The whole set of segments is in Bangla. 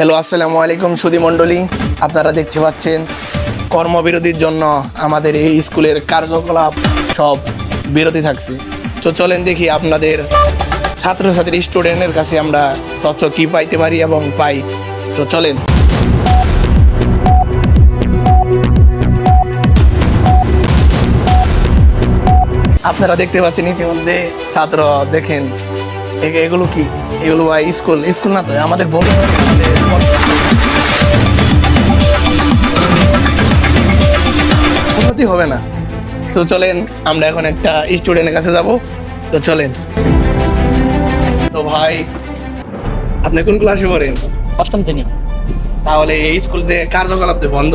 হ্যালো আসসালামু আলাইকুম সুদী মণ্ডলী। আপনারা দেখতে পাচ্ছেন, কর্মবিরতির জন্য আমাদের এই স্কুলের কার্যকলাপ সব বিরতি থাকছে। তো চলেন দেখি আপনাদের ছাত্রছাত্রী স্টুডেন্টের কাছে আমরা তথ্য কি পাইতে পারি এবং পাই। তো চলেন। আপনারা দেখতে পাচ্ছেন ইতিমধ্যে ছাত্র দেখেন এগুলো কি? এগুলো ভাই স্কুল স্কুল না তো আমাদের বড় উন্নতি হবে না। তো চলেন আমরা এখন একটা স্টুডেন্টের কাছে যাব। তো চলেন। তো ভাই আপনি কোন ক্লাসে পড়েন? অষ্টম শ্রেণি। তাহলে এই স্কুল থেকে কার্যকলাপ বন্ধ।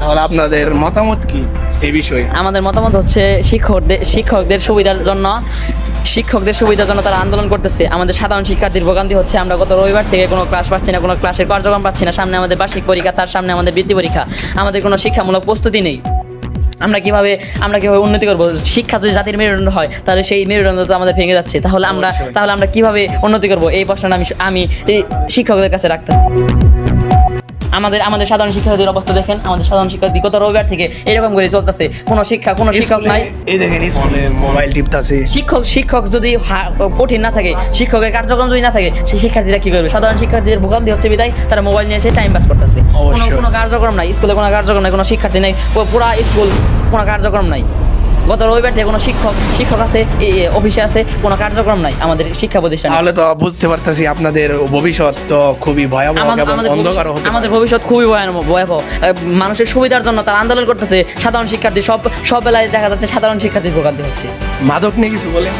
তাহলে আপনাদের মতামত কি এই বিষয়ে? আমাদের মতামত হচ্ছে শিক্ষকদের শিক্ষকদের সুবিধার জন্য শিক্ষকদের সুবিধার জন্য তারা আন্দোলন করতেছে। আমাদের সাধারণ শিক্ষার্থীর ভোগান্তি হচ্ছে আমরা গত রবিবার থেকে কোনো ক্লাস পাচ্ছি না কোনো ক্লাসের কার্যক্রম পাচ্ছি না সামনে আমাদের বার্ষিক পরীক্ষা তার সামনে আমাদের বৃত্তি পরীক্ষা। আমাদের কোনো শিক্ষামূলক প্রস্তুতি নেই। আমরা কীভাবে আমরা কীভাবে উন্নতি করব? শিক্ষা যদি জাতির মেরুদণ্ড হয় তাহলে সেই মেরুদণ্ড তো আমাদের ভেঙে যাচ্ছে। তাহলে আমরা তাহলে আমরা কীভাবে উন্নতি করব? এই প্রশ্নটা আমি আমি শিক্ষকদের কাছে রাখতেছি। আমাদের আমাদের সাধারণ শিক্ষার্থীর অবস্থা দেখেন আমাদের সাধারণ শিক্ষার্থী গত রবিবার থেকে এরকম করে চলতেছে। কোনো শিক্ষা কোনো শিক্ষক নাই। এই দেখেন মোবাইল টিপতাছে। শিক্ষক শিক্ষক যদি কঠিন না থাকে শিক্ষকের কার্যক্রম যদি না থাকে সেই শিক্ষার্থীরা কি করবে? সাধারণ শিক্ষার্থীদের ভোগান্তি হচ্ছে বিদায় তারা মোবাইল নিয়ে এসে টাইম পাস করতেছে। কোনো কোনো কার্যক্রম নাই স্কুলে কোনো কার্যক্রম নাই কোনো শিক্ষার্থী নাই পুরা স্কুল কোনো কার্যক্রম নাই। গত রবিবার থেকে কোনো শিক্ষক শিক্ষক আছে অফিসে আছে কোনো কার্যক্রম নাই আমাদের শিক্ষা প্রতিষ্ঠানে। তাহলে তো বুঝতে পারতেছি আপনাদের ভবিষ্যৎ তো খুবই ভয়াবহ আমাদের অন্ধকার ভবিষ্যৎ- আমাদের ভবিষ্যৎ খুবই ভয়াবহ। মানুষের সুবিধার জন্য তারা আন্দোলন করতেছে সাধারণ শিক্ষার্থী সব সব বেলায় দেখা যাচ্ছে সাধারণ শিক্ষার্থী ভোগান্তি হচ্ছে। মাদক নিয়ে কিছু বলেন?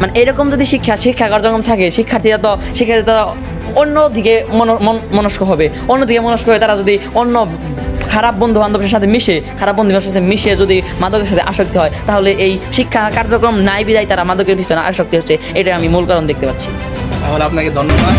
মানে এরকম যদি শিক্ষা শিক্ষা কার্যক্রম থাকে শিক্ষার্থীরা তো শিক্ষার্থীরা অন্য দিকে মন- মন- মনস্ক হবে। অন্য দিকে মনস্ক হয়ে তারা যদি অন্য খারাপ বন্ধু বান্ধবের সাথে মিশে, খারাপ বন্ধু বান্ধবের সাথে মিশে যদি মাদকের সাথে আসক্তি হয়, তাহলে এই শিক্ষা কার্যক্রম নাই বিদায় তারা মাদকের পিছনে আসক্তি হচ্ছে। এটা আমি মূল কারণ দেখতে পাচ্ছি। তাহলে আপনাকে ধন্যবাদ।